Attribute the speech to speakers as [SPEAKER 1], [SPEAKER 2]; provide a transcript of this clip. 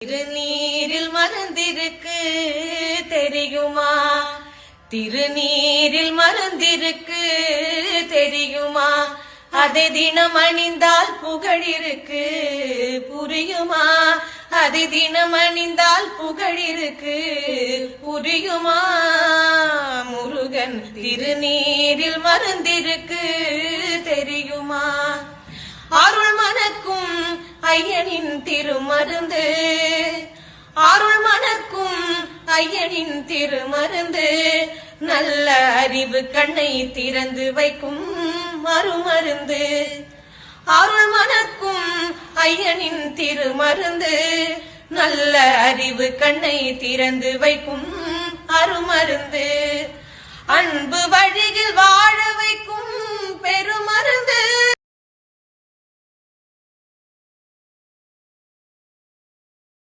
[SPEAKER 1] திருநீரில் மருந்திருக்கு தெரியுமா? திருநீரில் மருந்திருக்கு தெரியுமா? அதை தினம் அணிந்தால் புகழிருக்கு புரியுமா? அதை தினம் அணிந்தால் புகழிருக்கு புரியுமா? முருகன் திருநீரில் மருந்திருக்கு ஐயனின் திருமருந்து. அருள் மணக்கும் ஐயனின் திருமருந்து. நல்ல அறிவு கண்ணை திறந்து வைக்கும் மறுமருந்து. அருள் மணக்கும் ஐயனின் திருமருந்து. நல்ல அறிவு கண்ணை திறந்து வைக்கும் அருமருந்து.